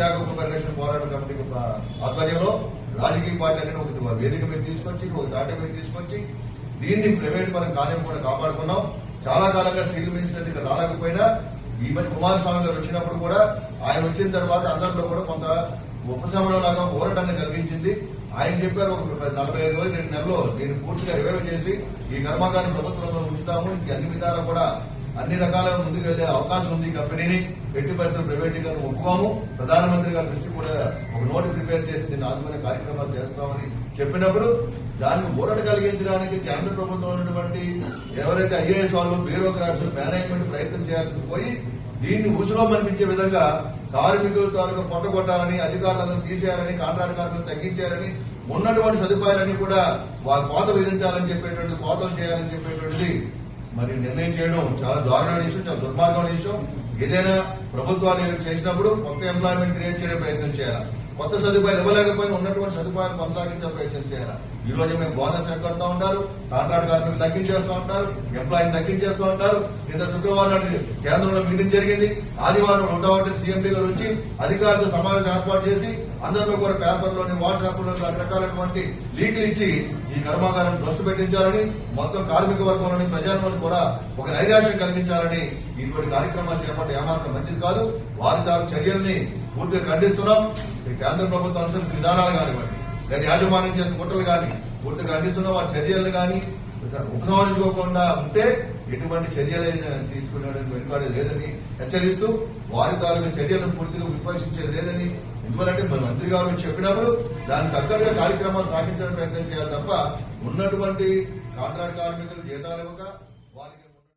ఇచ్చాగోపు పరిరక్షణ పోరాట కమిటీ ఆధ్వర్యంలో రాజకీయ పార్టీ అనేది ఒకటి వేదిక మీద తీసుకొచ్చి ఒక దాటి మీద తీసుకొచ్చి దీన్ని ప్రైవేట్ కాలేం కూడా కాపాడుకున్నాం. చాలా కాలంగా స్టీల్ మినిస్టర్ ఇక్కడ రాలేకపోయినా ఈ మధ్య కుమారస్వామి గారు వచ్చినప్పుడు కూడా ఆయన వచ్చిన తర్వాత అందరిలో కూడా కొంత ఉపశమనం లాగా పోరాటాన్ని కలిగించింది. ఆయన చెప్పారు ఒక నలభై ఐదు రోజులు రెండు నెలల్లో దీన్ని పూర్తిగా రివైవ్ చేసి ఈ కర్మాగారం ప్రభుత్వంలో ఉంచుతాము. అన్ని విధాలు కూడా అన్ని రకాలుగా ముందుకు వెళ్ళే అవకాశం ఉంది. కంపెనీని ఎట్టి పరిస్థితులు ప్రైవేటీకరణ ఒప్పుకోము. ప్రధానమంత్రి గారి దృష్టి కూడా ఒక నోటు ప్రిపేర్ చేసి దీన్ని ఆదుకునే కార్యక్రమాలు చేస్తామని చెప్పినప్పుడు దాన్ని ఊరట కలిగించడానికి కేంద్ర ప్రభుత్వం ఉన్నటువంటి ఎవరైతే ఐఏఎస్ వాళ్ళు బ్యూరోక్రాట్స్ మేనేజ్మెంట్ ప్రయత్నం చేయాల్సింది పోయి దీన్ని ఉసులోమనిపించే విధంగా కార్మికుల తాలూకు పొట్టగొట్టాలని అధికారులను తీసేయాలని కాంట్రాక్ట్ కార్మికులు తగ్గించాలని ఉన్నటువంటి సదుపాయాలన్నీ కూడా వారి కోత విధించాలని చెప్పేటువంటి కోతలు చేయాలని చెప్పేటువంటిది మరి నిర్ణయం చేయడం చాలా దారుణమైన విషయం చాలా దుర్మార్గమైన విషయం. ఏదైనా ప్రభుత్వాలు చేసినప్పుడు కొత్త ఎంప్లాయ్మెంట్ క్రియేట్ చేయడం ప్రయత్నం చేయాలి? కొత్త సదుపాయాలు ఇవ్వలేకపోయినా ఉన్నటువంటి సదుపాయాలు కొనసాగించే ప్రయత్నం చేయాలి? ఈ రోజు మేము బోనస్ ఎక్కడుతూ ఉంటారు కాంట్రాక్ట్ కార్మికులు తగ్గించేస్తూ ఉంటారు ఎంప్లాయీని తగ్గించేస్తూ ఉంటారు. నిన్న శుక్రవారం నాటి కేంద్రంలో మీటింగ్ జరిగింది. ఆదివారం రెండవ సీఎండీ గారు వచ్చి అధికారులతో సమావేశం ఏర్పాటు చేసి అందరిలో కూడా పేపర్లోని వాట్సాప్లో లో లీకులు ఇచ్చి ఈ కర్మాగారం దృష్టి పెట్టించాలని మొత్తం కార్మిక వర్గంలోని ప్రజాలను కూడా ఒక నైరాశ్యం కలిగించాలని ఇటువంటి కార్యక్రమాలు చేపట్టి ఏమాత్రం మంచిది కాదు. వారి చర్యల్ని పూర్తిగా ఖండిస్తున్నాం ఈ కేంద్ర ప్రభుత్వం అనుసరించిన విధానాలు కానివ్వండి లేదా యాజమాన్యం చేసిన కుట్రలు కానీ పూర్తిగా ఖండిస్తున్నాం ఆ చర్యలు కానీ ఉపసంహరించుకోకుండా ఉంటే ఎటువంటి చర్యలు తీసుకునేటువంటి వెనుకాడేది లేదని హెచ్చరిస్తూ వారి తాలూకా చర్యలను పూర్తిగా విమర్శించేది లేదని ఎందువలంటే మన మంత్రి గారు చెప్పినప్పుడు దానికి తగ్గట్టుగా కార్యక్రమాలు సాగించడం ప్రయత్నం చేయాలి తప్ప ఉన్నటువంటి కాంట్రాక్ట్ కార్మికులు జీతాలు ఇవ్వక వారికి